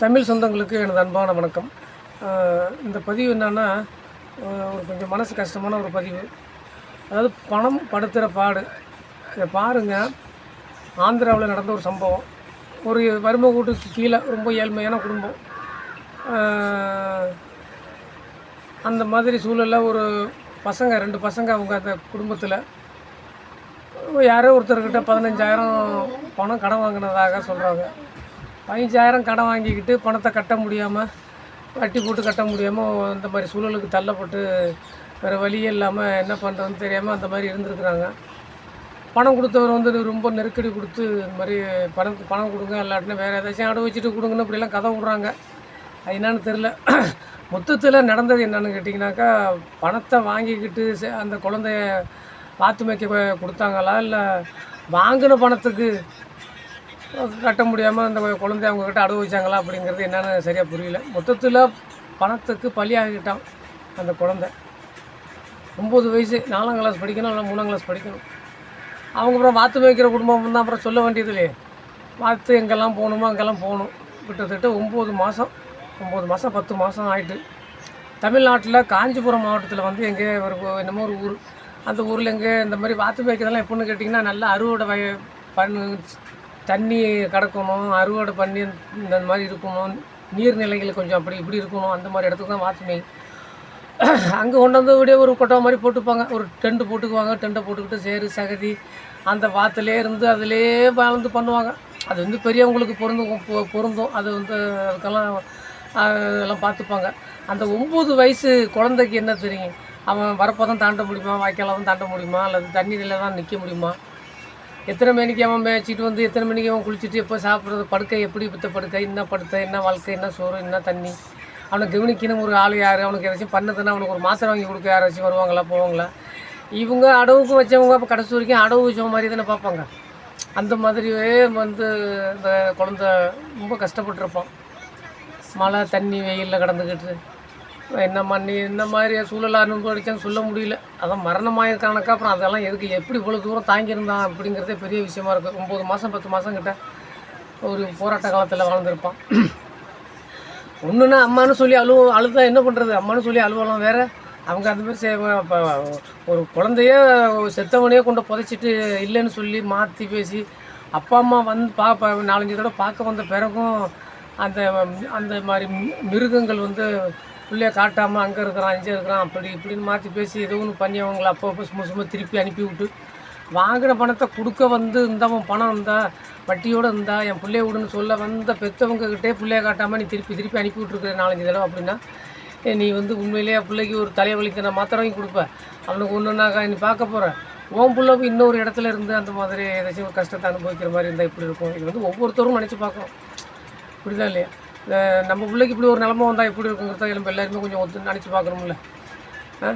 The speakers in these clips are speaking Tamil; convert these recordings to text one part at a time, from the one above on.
தமிழ் சொந்தங்களுக்கு எனது அன்பான வணக்கம். இந்த பதிவு என்னென்னா ஒரு கொஞ்சம் மனசு கஷ்டமான ஒரு பதிவு. அதாவது பணம் படுத்துகிற பாடு இதை பாருங்கள் ஆந்திராவில் நடந்த ஒரு சம்பவம். ஒரு வறுமை கூட்டுக்கு கீழே ரொம்ப ஏழ்மையான குடும்பம். அந்த மாதிரி சூழலில் ஒரு பசங்க ரெண்டு பசங்க அவங்க அந்த குடும்பத்தில் யாரோ ஒருத்தர்கிட்ட பதினஞ்சாயிரம் பணம் கடன் வாங்கினதாக சொல்கிறாங்க பதினஞ்சாயிரம் கடன் வாங்கிக்கிட்டு பணத்தை கட்ட முடியாமல் வட்டி போட்டு கட்ட முடியாமல் இந்த மாதிரி சூழலுக்கு தள்ளப்பட்டு வேறு வழியே இல்லாமல் என்ன பண்ணுறதுன்னு தெரியாமல் அந்த மாதிரி இருந்திருக்கிறாங்க. பணம் கொடுத்தவர் வந்து ரொம்ப நெருக்கடி கொடுத்து இந்த மாதிரி பணம் பணம் கொடுங்க இல்லாட்டினா வேறு ஏதாச்சும் அடை வச்சுட்டு கொடுங்கன்னு இப்படிலாம் கதை விட்றாங்க. அது என்னன்னு தெரில மொத்தத்தில் நடந்தது என்னென்னு கேட்டிங்கனாக்கா பணத்தை வாங்கிக்கிட்டு சே- அந்த குழந்தைய பார்த்து மேய்க்க கொடுத்தாங்களா? இல்லை வாங்கின பணத்துக்கு கட்ட முடியாமல் அந்த குழந்தைய அவங்கக்கிட்ட அடவு வச்சாங்களா அப்படிங்கிறது என்னென்னு சரியாக புரியல. மொத்தத்தில் பணத்துக்கு பலியாகிட்டான் அந்த குழந்தை. ஒம்பது வயசு நாலாம் கிளாஸ் படிக்கணும் இல்லை மூணாம் கிளாஸ் படிக்கணும். அவங்க அப்புறம் வாத்து மேய்க்கிற குடும்பம் தான் அப்புறம் சொல்ல வேண்டியது இல்லையே வாத்து எங்கெல்லாம் போகணுமோ அங்கெல்லாம் போகணும். கிட்டத்தட்ட ஒம்பது மாதம் ஒம்பது மாதம் பத்து மாதம் ஆயிட்டு. தமிழ்நாட்டில் காஞ்சிபுரம் மாவட்டத்தில் வந்து எங்கே ஒரு என்னமோ ஒரு ஊர். அந்த ஊரில் எங்கே இந்த மாதிரி வாத்து மேய்க்கிறதெல்லாம் எப்படின்னு கேட்டிங்கன்னா நல்லா அறுவடை வய பண்ணு தண்ணி கிடக்கணும் அறுவடை பண்ணி இந்த மாதிரி இருக்கணும் நீர்நிலைகள் கொஞ்சம் அப்படி இப்படி இருக்கணும் அந்த மாதிரி இடத்துக்கு தான் வாத்து அங்கே கொண்டு வந்து அப்படியே ஒரு கொட்டை மாதிரி போட்டுப்பாங்க. ஒரு டென்ட்டு போட்டுக்குவாங்க. டென்ட்டை போட்டுக்கிட்டு சேரு சகதி அந்த வாத்துலேயே இருந்து அதிலே வளர்ந்து பண்ணுவாங்க. அது வந்து பெரியவங்களுக்கு பொருந்தும் பொ- பொருந்தும். அது வந்து அதுக்கெல்லாம் அதெல்லாம் பார்த்துப்பாங்க. அந்த ஒம்பது வயசு குழந்தைக்கு என்ன தெரியும்? அவன் வரப்போ தான் தாண்ட முடியுமா? வாய்க்கால தான் தாண்ட முடியுமா? அல்லது தண்ணீரில் தான் நிற்க முடியுமா? எத்தனை மணிக்கு அவன் மேய்ச்சிட்டு வந்து எத்தனை மணிக்கு அவன் குளிச்சுட்டு எப்போ சாப்பிட்றது படுக்கை எப்படி பித்த படுக்கை என்ன படுத்தை என்ன வாழ்க்கை என்ன சோறு என்ன தண்ணி? அவனை கவனிக்கணும் ஒரு ஆள் யார்? அவனுக்கு ஏதாச்சும் பண்ணதுன்னா அவனுக்கு ஒரு மாத்திரை வாங்கி கொடுக்க யாராச்சும் வருவாங்களா போவாங்களா? இவங்க அடவுக்கு வச்சவங்க அப்போ கடைசி வரைக்கும் அடவு வச்ச மாதிரி தானே பார்ப்பாங்க. அந்த மாதிரியே வந்து இந்த குழந்த ரொம்ப கஷ்டப்பட்டுருப்பான். மழை தண்ணி வெயிலில் கடந்துக்கிட்டு. என்னம்மா நீ என்ன மாதிரி சூழலாக அனுபவிச்சான்னு சொல்ல முடியல. அதான் மரணமாயிருக்கானக்கா அப்புறம் அதெல்லாம் எதுக்கு எப்படி இவ்வளோ தூரம் தாங்கியிருந்தான் அப்படிங்கிறதே பெரிய விஷயமா இருக்குது ஒம்பது மாதம் பத்து மாதம் கிட்ட ஒரு போராட்ட காலத்தில் வாழ்ந்திருப்பான். ஒன்றுன்னா அம்மான்னு சொல்லி அழுவ அழுதா என்ன பண்ணுறது அம்மான்னு சொல்லி அழுவலாம் வேறு. அவங்க அந்த மாதிரி செய்வாங்க. இப்போ ஒரு குழந்தைய செத்தவனையே கொண்டு புதைச்சிட்டு இல்லைன்னு சொல்லி மாற்றி பேசி அப்பா அம்மா வந்து பா நாலஞ்சு தடவை பார்க்க வந்த பிறகும் அந்த அந்த மாதிரி மிருகங்கள் வந்து பிள்ளைய காட்டாமல் அங்கே இருக்கிறான் இங்கே இருக்கிறான் அப்படி இப்படின்னு மாற்றி பேசி ஏதோ ஒன்று பண்ணி அவங்கள அப்போ அப்போ சும்மா சும்மா திருப்பி அனுப்பி விட்டு வாங்கின பணத்தை கொடுக்க வந்து இந்தவன் பணம் இருந்தா வட்டியோடு இருந்தா என் பிள்ளைய விடுன்னு சொல்ல வந்த பெற்றவங்ககிட்டே பிள்ளைய காட்டாமல் நீ திருப்பி திருப்பி அனுப்பி விட்ருக்குற நாலஞ்சு தடவை அப்படின்னா ஏ, நீ வந்து உண்மையிலேயே பிள்ளைக்கு ஒரு தலைவலித்தன நான் வாங்கி கொடுப்ப. அவனுக்கு ஒன்றுனாக்கா நீ பார்க்க போகிற உன் பிள்ளைக்கு இன்னொரு இடத்துல இருந்து அந்த மாதிரி ஏதாச்சும் ஒரு கஷ்டத்தை அனுபவிக்கிற மாதிரி இருந்தால் இப்படி இருக்கும். இது வந்து ஒவ்வொருத்தரும் நினச்சி பார்க்கணும். இப்படிதான் இல்லையா? நம்ம பிள்ளைக்கு இப்படி ஒரு நிலமை வந்தால் எப்படி இருக்குங்கிறத நம்ம எல்லாருமே கொஞ்சம் ஒத்து நினச்சி பார்க்கணும்ல. ஆ?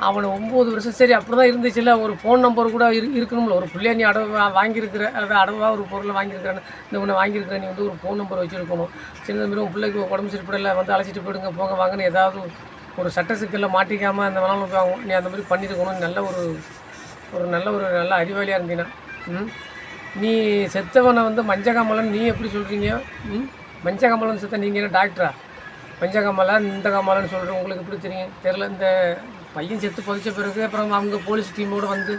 அவனை ஒம்பது வருஷம் சரி அப்படி தான் இருந்துச்சுல்ல ஒரு ஃபோன் நம்பர் கூட இரு இருக்கணும்ல. ஒரு பிள்ளைய நீ அடவை வாங்கியிருக்கிற அதாவது அடவாக ஒரு பொருளை வாங்கியிருக்கிறேன் இந்த உன்னை வாங்கியிருக்கிறேன் நீ வந்து ஒரு ஃபோன் நம்பர் வச்சுருக்கணும். சின்ன மாதிரி உன் பிள்ளைக்கு உடம்பு சரிப்படலை வந்து அழைச்சிட்டு போயிடுங்க போங்க வாங்கன்னு ஏதாவது ஒரு சட்ட சிக்கலில் மாட்டிக்காமல் அந்த வேணாலும் போய் நீ அந்த மாதிரி பண்ணியிருக்கணும் நல்ல ஒரு ஒரு நல்ல ஒரு நல்ல அறிவாளியாக இருந்தீங்கன்னா ம்? நீ செத்தவனை வந்து மஞ்சகாமலன் நீ எப்படி சொல்கிறீங்க ம்? மஞ்சகாமலன் செத்த நீங்கள் என்ன டாக்டரா மஞ்சகாமலன் இந்த கமலன்னு சொல்கிறேன் உங்களுக்கு எப்படி தெரியும்? தெரில இந்த பையன் செத்து புதைச்ச பிறகு அப்புறம் அவங்க போலீஸ் டீமோடு வந்து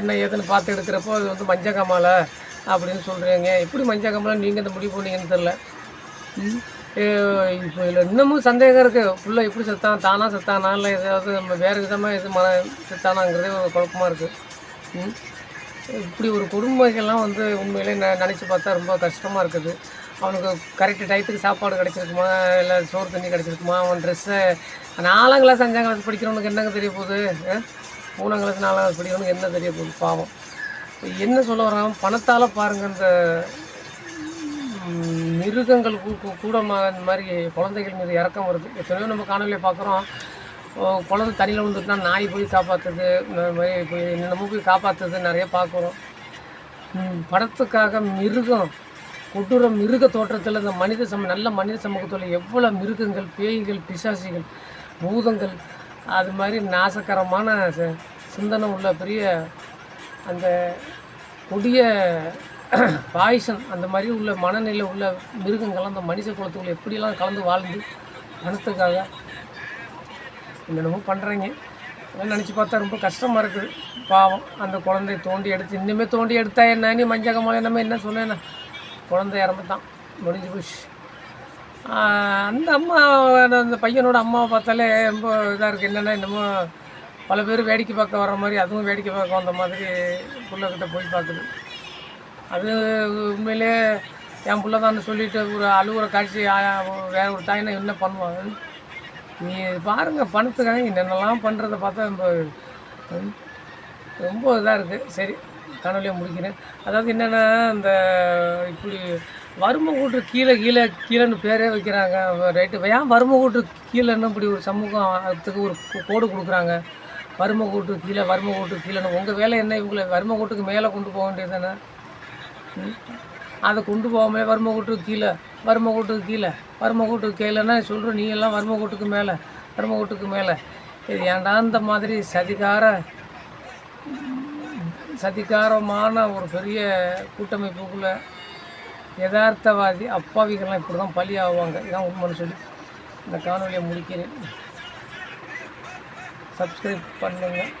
என்ன ஏதுன்னு பார்த்து எடுக்கிறப்போ அது வந்து மஞ்சகாமலை அப்படின்னு சொல்கிறீங்க எப்படி மஞ்சகாமலன் நீங்கள் இந்த முடிவு பண்ணீங்கன்னு தெரில இப்போ இதில் இன்னமும் சந்தேகம் இருக்குது புள்ள எப்படி செத்தான் தானா செத்தானா இல்லை ஏதாவது நம்ம வேறு விதமாக எது மன செத்தானாங்கிறதே ஒரு குழப்பமாக இருக்குது இப்படி ஒரு குடும்பங்கள்லாம் வந்து உண்மையிலே ந நினச்சி பார்த்தா ரொம்ப கஷ்டமாக இருக்குது. அவனுக்கு கரெக்ட் டயத்துக்கு சாப்பாடு கிடச்சிருக்குமா? இல்லை சோறு தண்ணி கிடச்சிருக்குமா? அவன் ட்ரெஸ்ஸை நாலாம் கிளாஸ் அஞ்சாம் கிளாஸ் படிக்கிறவனுக்கு என்னங்க தெரிய போகுது? மூணாம் கிளாஸ் நாலாம் கிளாஸ் படிக்கிறவனுக்கு என்ன தெரிய போகுது? பாவம். என்ன சொல்ல வரான் பணத்தால் பாருங்கள் இந்த மிருகங்கள் கூ- கூட மா- இந்த மாதிரி குழந்தைகள் மீது இறக்கம் வருது. எத்தனையோ நம்ம காணொலியை பார்க்குறோம் குழந்தை தண்ணியில் விழுந்துட்டுனா நாய் போய் காப்பாற்றுது இந்த மாதிரி போய் என்னென்னமோ போய் காப்பாற்றுது நிறைய பார்க்குறோம் படத்துக்காக மிருகம் கொடூர மிருக தோற்றத்தில் இந்த மனித சம நல்ல மனித சமூகத்தில் எவ்வளோ மிருகங்கள் பேய்கள் பிசாசிகள் பூதங்கள் அது மாதிரி நாசகரமான ச- சிந்தனை உள்ள பெரிய அந்த கொடிய பாய்சன் அந்த மாதிரி உள்ள மனநிலை உள்ள மிருகங்கள்லாம் அந்த மனித குலத்துக்குள்ள எப்படியெல்லாம் கலந்து வாழ்ந்து பணத்துக்காக என்னென்னமோ பண்ணுறீங்க அதெல்லாம் நினச்சி பார்த்தா ரொம்ப கஷ்டமாக இருக்குது. பாவம் அந்த குழந்தைய தோண்டி எடுத்து இன்னுமே தோண்டி எடுத்தா என்ன? நீ மஞ்சக மலை நம்ம என்ன சொன்னேன்னா குழந்தை இறந்துட்டான். முடிஞ்சு போச்சு. அந்த அம்மா அந்த பையனோட அம்மாவை பார்த்தாலே ரொம்ப இதாக இருக்குது என்னென்னா என்னமோ பல பேர் வேடிக்கை பார்க்க வர மாதிரி அதுவும் வேடிக்கை பார்க்க வந்த மாதிரி புள்ளக்கிட்ட போய் பார்க்குது. அது உண்மையிலே என் பிள்ளை தான் சொல்லிட்டு ஒரு அழுகுற காட்சி ஆ- வேற ஒரு தாயினா என்ன பண்ணுவாங்க நீ பாருங்கள் பணத்துக்காக என்னென்னலாம் பண்ணுறத பார்த்தா ரொம்ப ரொம்ப இதாக இருக்குது சரி. காணொலியை முடிக்கிறேன். அதாவது என்னென்னா இந்த இப்படி வறுமை கூட்டு கீழே கீழே கீழேன்னு பேரே வைக்கிறாங்க. ரைட்டு. ஏன் வறுமை கூட்டு கீழேன்னு இப்படி ஒரு சமூகம் அதுக்கு ஒரு கோடு கொடுக்குறாங்க? வறுமை கூட்டு கீழே வறுமை கூட்டு கீழேன்னு. உங்கள் வேலை என்ன? இவங்களை வறுமை கூட்டுக்கு மேலே கொண்டு போக வேண்டியது தானே அதை கொண்டு போகாமலே வறுமை கூட்டுக்கு கீழே வறுமை கூட்டுக்கு கீழே வறுமை கூட்டுக்கு கீழேன்னா சொல்கிற நீ எல்லாம் வறுமை கூட்டுக்கு மேலே வறுமை கூட்டுக்கு மேலே. இது ஏன்டா இந்த மாதிரி சதிகார சதிகாரமான ஒரு பெரிய கூட்டமைப்புக்குள்ளே யதார்த்தவாதி அப்பாவிகள்லாம் இப்படி தான் பலி ஆவாங்க. இதான் உண்மைன்னு சொல்லி இந்த காணொலியை முடிக்கிறேன். சப்ஸ்கிரைப் பண்ணுங்கள்